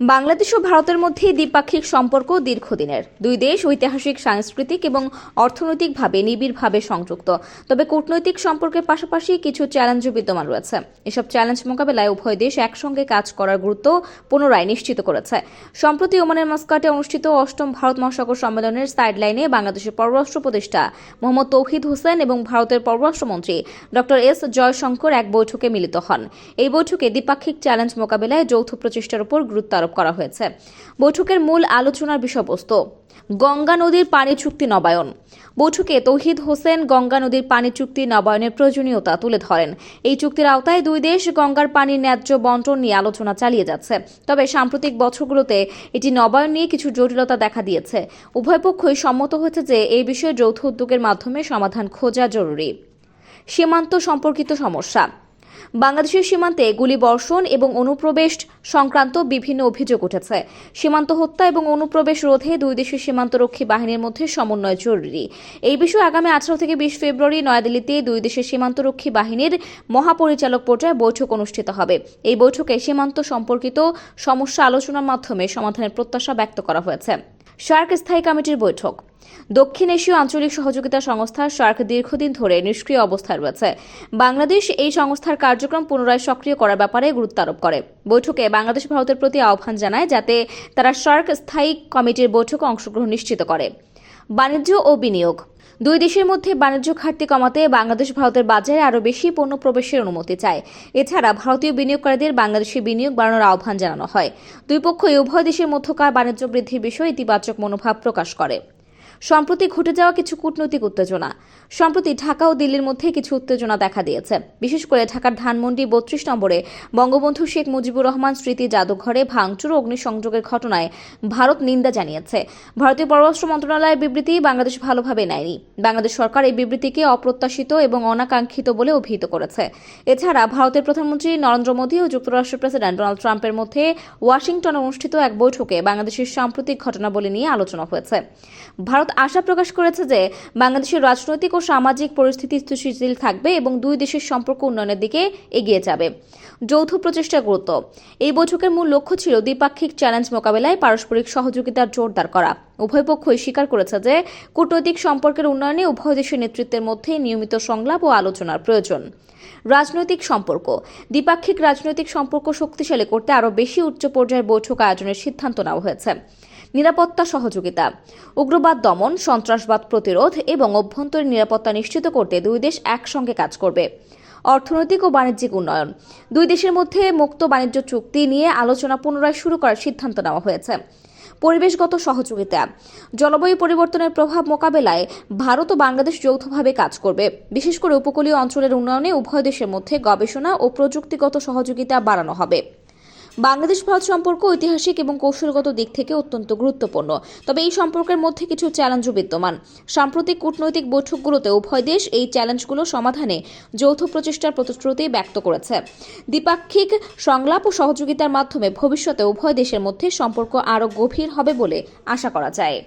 বাংলাদেশ ও ভারতের মধ্যে দ্বিপাক্ষিক সম্পর্ক দীর্ঘদিনের। দুই দেশ ঐতিহাসিক, সাংস্কৃতিক এবং অর্থনৈতিকভাবে নিবিড়ভাবে সংযুক্ত। তবে কূটনৈতিক সম্পর্কের পাশাপাশি কিছু চ্যালেঞ্জও বিদ্যমান রয়েছে। এসব চ্যালেঞ্জ মোকাবেলায় উভয় দেশ একসঙ্গে কাজ করার গুরুত্ব পুনরায় নিশ্চিত করেছে। সম্প্রতি ওমানের মাস্কাটে অনুষ্ঠিত অষ্টম ভারত মহাসাগর সম্মেলনের সাইডলাইনে বাংলাদেশের পররাষ্ট্র উপদেষ্টা মোহাম্মদ তৌহিদ হোসেন এবং ভারতের পররাষ্ট্রমন্ত্রী ডক্টর এস জয়শঙ্কর এক বৈঠকে মিলিত হন। এই বৈঠকে দ্বিপাক্ষিক চ্যালেঞ্জ মোকাবেলায় যৌথ প্রচেষ্টার উপর গুরুত্ব আরোপ করা হয়েছে। বৈঠকের মূল আলোচনার বিষয়বস্তু, গঙ্গা নদীর পানি চুক্তি নবায়ন। বৈঠকে তৌহিদ হোসেন গঙ্গা নদীর পানি চুক্তি নবায়নের প্রয়োজনীয়তা তুলে ধরেন। এই চুক্তির আওতায় দুই দেশ গঙ্গার পানির ন্যায্য বন্টন নিয়ে আলোচনা চালিয়ে যাচ্ছে। তবে সাম্প্রতিক বছরগুলোতে এটি নবায়ন নিয়ে কিছু জটিলতা দেখা দিয়েছে। উভয় পক্ষই সম্মত হয়েছে যে এই বিষয়ে যৌথ উদ্যোগের মাধ্যমে সমাধান খোঁজা জরুরি। সীমান্ত সম্পর্কিত সমস্যা বাংলাদেশের সীমান্তে গুলিবর্ষণ এবং অনুপ্রবেশ সংক্রান্ত বিভিন্ন অভিযোগ উঠেছে। সীমান্ত হত্যা এবং অনুপ্রবেশ রোধে দুই দেশের সীমান্তরক্ষী বাহিনীর মধ্যে সমন্বয় জরুরি। এই বিষয়ে আগামী আঠারো থেকে বিশ ফেব্রুয়ারি নয়াদিল্লিতে দুই দেশের সীমান্তরক্ষী বাহিনীর মহাপরিচালক পর্যায়ে বৈঠক অনুষ্ঠিত হবে। এই বৈঠকে সীমান্ত সম্পর্কিত সমস্যা আলোচনার মাধ্যমে সমাধানের প্রত্যাশা ব্যক্ত করা হয়েছে। সার্ক স্থায়ী কমিটির বৈঠক। দক্ষিণ এশীয় আঞ্চলিক সহযোগিতা সংস্থা সার্ক দীর্ঘদিন ধরে নিষ্ক্রিয় অবস্থায় রয়েছে। বাংলাদেশ এই সংস্থার কার্যক্রম পুনরায় সক্রিয় করার ব্যাপারে গুরুত্ব আরোপ করে। বৈঠকে বাংলাদেশ ভারতের প্রতি আহ্বান জানায় যাতে তারা সার্ক স্থায়ী কমিটির বৈঠকে অংশগ্রহণ নিশ্চিত করে। বাণিজ্য ও বিনিয়োগ। দুই দেশের মধ্যে বাণিজ্য ঘাটতি কমাতে বাংলাদেশ ভারতের বাজারে আরও বেশি পণ্য প্রবেশের অনুমতি চায়। এছাড়া ভারতীয় বিনিয়োগকারীদের বাংলাদেশে বিনিয়োগ বাড়ানোর আহ্বান জানানো হয়। দুই পক্ষই উভয় দেশের মধ্যকার বাণিজ্য বৃদ্ধির বিষয়ে ইতিবাচক মনোভাব প্রকাশ করে। সম্প্রতি ঘটে যাওয়া কিছু কূটনৈতিক উত্তেজনা। সম্প্রতি ঢাকা ও দিল্লির মধ্যে কিছু উত্তেজনা দেখা দিয়েছে। বিশেষ করে ঢাকার ধানমন্ডি বত্রিশ নম্বরে বঙ্গবন্ধু শেখ মুজিবুর রহমান স্মৃতি জাদুঘরে ভাঙচুর ও অগ্নিসংযোগের ঘটনায় ভারত নিন্দা জানিয়েছে। ভারতীয় পররাষ্ট্র মন্ত্রণালয়ের বিবৃতি বাংলাদেশ ভালোভাবে নেয়নি। বাংলাদেশ সরকার এই বিবৃতিকে অপ্রত্যাশিত এবং অনাকাঙ্ক্ষিত বলে অভিহিত করেছে। এছাড়া ভারতের প্রধানমন্ত্রী নরেন্দ্র মোদী ও যুক্তরাষ্ট্রের প্রেসিডেন্ট ডোনাল্ড ট্রাম্পের মধ্যে ওয়াশিংটনে অনুষ্ঠিত এক বৈঠকে বাংলাদেশের সাম্প্রতিক ঘটনাবলী নিয়ে আলোচনা হয়েছে। ভারত আশা প্রকাশ করেছে যে বাংলাদেশের রাজনৈতিক ও সামাজিক পরিস্থিতি স্থিতিশীল থাকবে এবং দুই দেশের সম্পর্ক উন্নয়নের দিকে এগিয়ে যাবে। যৌথ প্রচেষ্টার গুরুত্ব। এই বৈঠকের মূল লক্ষ্য ছিল দ্বিপাক্ষিক চ্যালেঞ্জ মোকাবেলায় পারস্পরিক সহযোগিতার জোরদার করা। উভয় পক্ষই স্বীকার করেছে যে কূটনৈতিক সম্পর্কের উন্নয়নে উভয় দেশের নেতৃত্বের মধ্যে নিয়মিত সংলাপ ও আলোচনার প্রয়োজন। রাজনৈতিক সম্পর্ক। দ্বিপাক্ষিক রাজনৈতিক সম্পর্ক শক্তিশালী করতে আরও বেশি উচ্চ পর্যায়ের বৈঠক আয়োজনের সিদ্ধান্ত নেওয়া হয়েছে। নিরাপত্তা সহযোগিতা, উগ্রবাদ দমন, সন্ত্রাসবাদ প্রতিরোধ এবং অভ্যন্তরীণ নিরাপত্তা নিশ্চিত করতে দুই দেশ একসঙ্গে কাজ করবে। অর্থনৈতিক ও বাণিজ্যিক উন্নয়ন, দুই দেশের মধ্যে মুক্ত বাণিজ্য চুক্তি নিয়ে আলোচনা পুনরায় শুরু করার সিদ্ধান্ত নেওয়া হয়েছে। পরিবেশগত সহযোগিতা, জলবায়ু পরিবর্তনের প্রভাব মোকাবেলায় ভারত ও বাংলাদেশ যৌথভাবে কাজ করবে। বিশেষ করে উপকূলীয় অঞ্চলের উন্নয়নে উভয় দেশের মধ্যে গবেষণা ও প্রযুক্তিগত সহযোগিতা বাড়ানো হবে। বাংলাদেশ ভারত সম্পর্ক ঐতিহাসিক এবং কৌশলগত দিক থেকে অত্যন্ত গুরুত্বপূর্ণ। তবে এই সম্পর্কের মধ্যে কিছু চ্যালেঞ্জও বিদ্যমান। সাম্প্রতিক কূটনৈতিক বৈঠকগুলোতে উভয় দেশ এই চ্যালেঞ্জগুলো সমাধানে যৌথ প্রচেষ্টার প্রতিশ্রুতি ব্যক্ত করেছে। দ্বিপাক্ষিক সংলাপ ও সহযোগিতার মাধ্যমে ভবিষ্যতে উভয় দেশের মধ্যে সম্পর্ক আরও গভীর হবে বলে আশা করা যায়।